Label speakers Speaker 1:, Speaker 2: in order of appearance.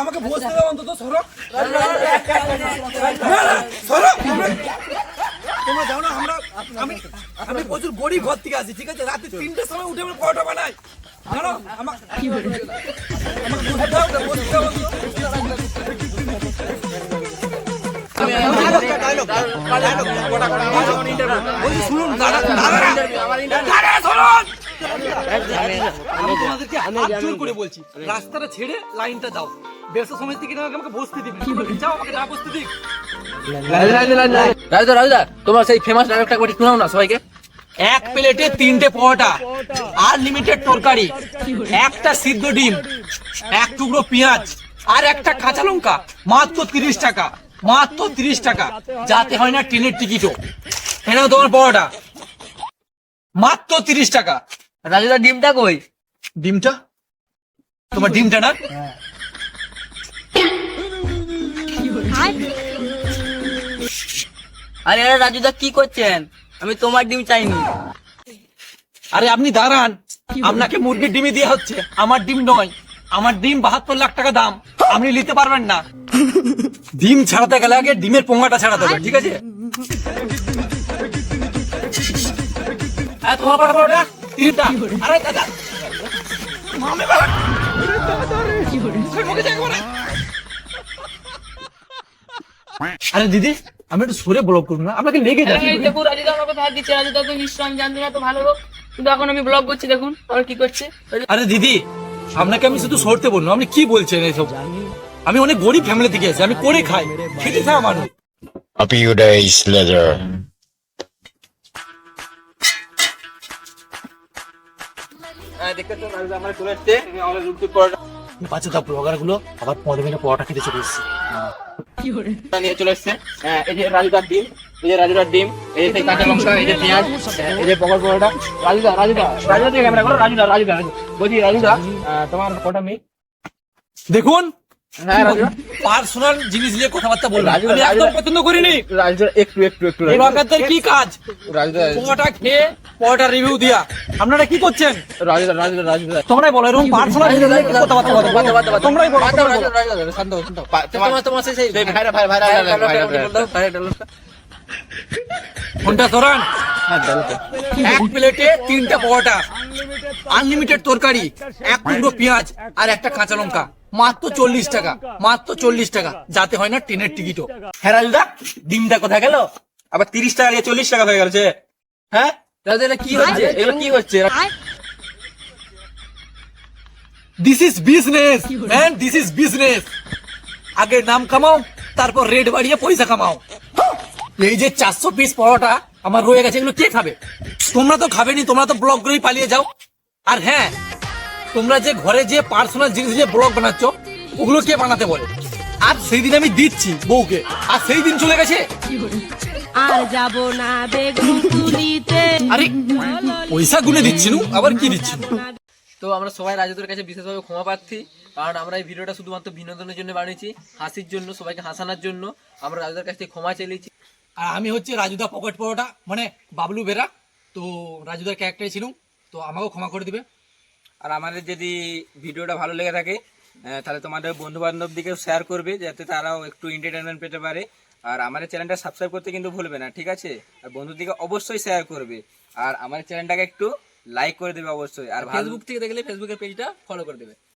Speaker 1: আমাকে বসতে দাও অন্তত সরো না, আমরা- আমি প্রচুর গরিব ঘর থেকে আসি ঠিক আছে রাতে তিনটের সময় উঠে আমরা পরোটা বানাই জানো আমার শুনুন দাদা দাদা দাদা শুনুন। আমি তোমাদেরকে হাত জোর করে বলছি রাস্তাটা ছেড়ে লাইনটা দাও। ব্যবসা সমিতি থেকে আমাকে আমাকে বসতে দিবে। যাও আমাকে না বসতে দিক।
Speaker 2: রাজুদা রাজুদা তোমরা সেই ফেমাস ডায়লগটা করে শোনাও না সবাইকে।
Speaker 1: এক প্লেটে তিনটে পরোটা আনলিমিটেড তরকারি একটা সিদ্ধ ডিম এক টুকরো পেঁয়াজ আর একটা কাঁচা লঙ্কা মাত্র তিরিশ টাকা। মাত্র তিরিশ টাকা। যাতে হয় না ট্রেনের টিকিটও। এনাও তোমার পরোটা। মাত্র তিরিশ টাকা।
Speaker 2: রাজুদা ডিমটা কই?
Speaker 1: ডিমটা? তোমার ডিমটা না?
Speaker 2: আরে আরে রাজুদা কি করছেন? আমি তোমার ডিম চাইনি।
Speaker 1: আরে আপনি দাঁড়ান। আপনাকে মুরগির ডিমই দেওয়া হচ্ছে। আমার ডিম নয়। আমার ডিম বাহাত্তর লাখ টাকা দাম। আপনি নিতে পারবেন না। ডিম ছাড়াতে গেলে আগে ডিমের পোঙ্গাটা ছাড়াতে হবে ঠিক আছে? আরে দাদা। আরে আমি একটু সরে ব্লক করুন না আপনাকে লেগে যাচ্ছে।
Speaker 3: দেখুন রাজুদা আমার কথা হাত দিচ্ছে রাজুদা তো নিশ্চয় আমি জানতে না তো ভালো হোক। কিন্তু এখন আমি ব্লগ করছি দেখুন আর কি করছে।
Speaker 1: আরে দিদি আপনাকে আমি শুধু সরতে বলব আপনি কি বলছেন এইসব আমি অনেক গরিব ফ্যামিলি থেকে আছি আমি করে খাই। খেতে খাওয়া মানুষ।
Speaker 4: A few days later.
Speaker 2: হ্যাঁ
Speaker 1: ব্লগারগুলো আবার পনেরো মিনিট পরোটা খেতে চলে এসেছে।
Speaker 2: নিয়ে চলে এসছে। হ্যাঁ এই যে রাজুদার ডিম এই যে রাজুদার ডিম এই যে কাঁচা লঙ্কা এই যে পেঁয়াজ এই যে পকর পরোটা। রাজুদা রাজুদা রাজুদা দিয়ে ক্যামেরা করো রাজুদা রাজুদা। রাজুদা। তোমার কটা মেয়ে
Speaker 1: দেখুন
Speaker 2: হ্যাঁ
Speaker 1: পার্সোনাল জিনিস নিয়ে কথাবার্তা বলব
Speaker 2: রাজু,
Speaker 1: আমি একদম পছন্দ করিনি
Speaker 2: রাজুদা একটু একটু একটু
Speaker 1: ব্লগারদের কি কাজ
Speaker 2: রাজুদা
Speaker 1: খেয়ে রিভিউ দিয়া আপনারা কি করছেন
Speaker 2: রাজুদা রাজুদা রাজুদা
Speaker 1: তোমরাই বলো এরকম পার্সোনাল জিনিস নিয়ে কথাবার্তা বলো তোমরাই বলো তোমরাই বলো।
Speaker 2: তোমার তোমার সেই সেই ভাইরা ভাই ভাইরা ভাইরা
Speaker 1: ফোনটা সরান এক প্লেটে তিনটা পরোটা আনলিমিটেড তরকারি। এক টুকরো পেঁয়াজ আর একটা কাঁচা লঙ্কা। মাত্র চল্লিশ টাকা মাত্র চল্লিশ টাকা। যাতে হয় না ট্রেনের টিকিটও। হ্যাঁ রাজুদা ডিমটা কোথায় গেল? আবার তিরিশ টাকা দিয়ে চল্লিশ টাকা হয়ে গেল যে। হ্যাঁ?
Speaker 2: এটা কি হচ্ছে? এগুলো কি হচ্ছে?
Speaker 1: This is businessman this is business আগে নাম কামাও তারপর রেট বাড়িয়ে পয়সা কামাও। এই যে চারশো পিস পরোটা আমার রয়ে গেছে এগুলো কে খাবে? তোমরা তো খাবেনি তোমরা তো ব্লগ করেই পালিয়ে যাও। আর হ্যাঁ তোমরা যে ঘরে যে পার্সোনাল জিনিস যে ব্লগ বানাচ্ছ ওগুলো কে বানাতে বলে? আর সেই দিন আমি দিচ্ছি বউকে। আর সেই দিন চলে গেছে?
Speaker 5: আর যাব না বেগুন তুলিতে।
Speaker 1: আরে পয়সা গুনে দিচ্ছি নু আবার কি দিচ্ছি?
Speaker 2: তো আমরা সবাই রাজুদের কাছে বিশেষভাবে ক্ষমা প্রার্থী কারণ আমরা এই ভিডিওটা শুধুমাত্র বিনোদনের জন্য বানিয়েছি হাসির জন্য সবাইকে হাসানোর জন্য। আমরা রাজুদের কাছ থেকে ক্ষমা চেয়েছি
Speaker 1: আর আমি হচ্ছে রাজুদা পকেট পরোটা মানে বাবলু বেরা। তো রাজুদার ক্যারেক্টারে ছিলাম তো আমাকেও ক্ষমা করে দিবে।
Speaker 6: আর আমাদের যদি ভিডিওটা ভালো লেগে থাকে তাহলে তোমাদের বন্ধু বান্ধব দিকে শেয়ার করবে যাতে তারাও একটু এন্টারটেনমেন্ট পেতে পারে। আর আমাদের চ্যানেলটা সাবস্ক্রাইব করতে কিন্তু ভুলবে না ঠিক আছে? আর বন্ধুদিকে অবশ্যই শেয়ার করবে। আর আমাদের চ্যানেলটাকে একটু লাইক করে দেবে অবশ্যই। আর
Speaker 2: ফেসবুক থেকে দেখলে ফেসবুকের পেজটা ফলো করে দেবে।